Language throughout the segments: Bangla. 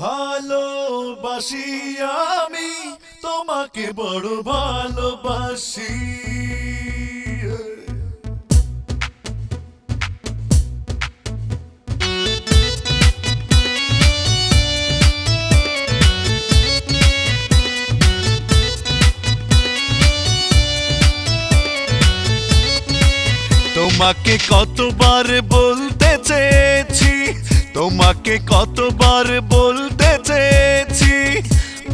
ভালোবাসি আমি তোমাকে বড় ভালোবাসি। তোমাকে কতবার চেয়েছি তোমাকে কতবার বলতে চেয়েছি,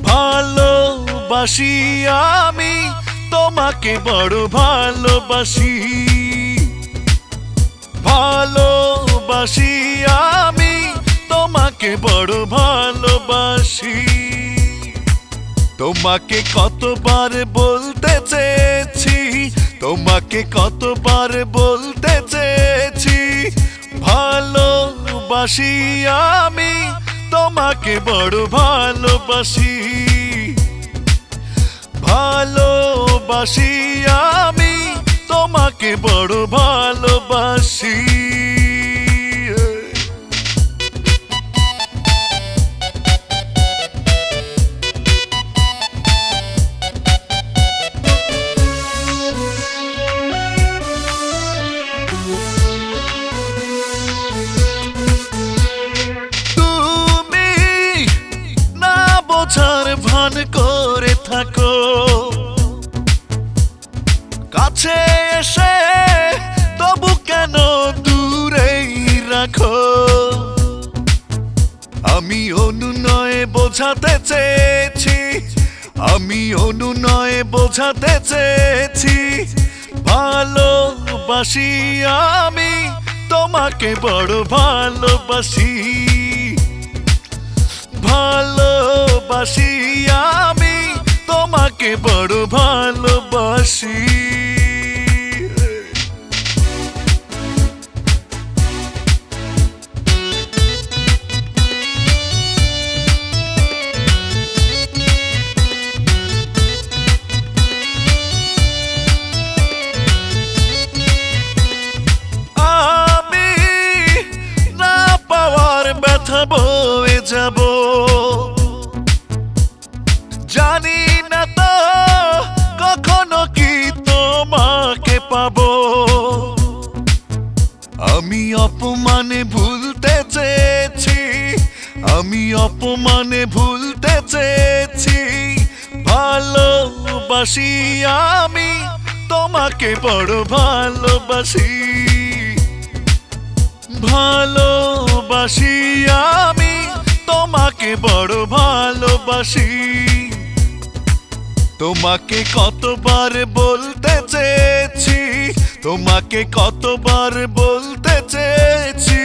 ভালোবাসি আমি, তোমাকে বড় ভালোবাসি। ভালোবাসি আমি, তোমাকে বড় ভালোবাসি। তোমাকে কতবার বলতে চেয়েছি, তোমাকে কতবার বলতে চেয়েছি ভালোবাসি আমি তোমাকে বড় ভালোবাসি। ভালোবাসি আমি তোমাকে বড় ভালোবাসি। বোঝার ভান করে থাকো। কাছে এসে তবু কেন দূরেই রাখো? আমি অনুনয়ে বোঝাতে চেয়েছি, আমি অনুনয়ে বোঝাতে চেয়েছি। ভালোবাসি আমি, তোমাকে বড় ভালোবাসি। ভালোবাসি আমি তোমাকে বড় ভালোবাসি। যাব। পাবো। আমি অপমানে ভুলতে চেয়েছি, আমি অপমানে ভুলতে চেয়েছি। ভালোবাসি আমি, তোমাকে বড় ভালোবাসি। ভালোবাসি আমি, তোমাকে বড় ভালোবাসি। তোমাকে কতবার বলতে চেয়েছি, তোমাকে কতবার বলতে চেয়েছি,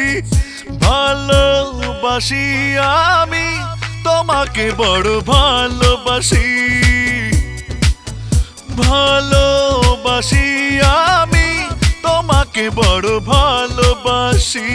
ভালোবাসি আমি, তোমাকে বড় ভালোবাসি। ভালোবাসি আমি, তোমাকে বড় ভালোবাসি।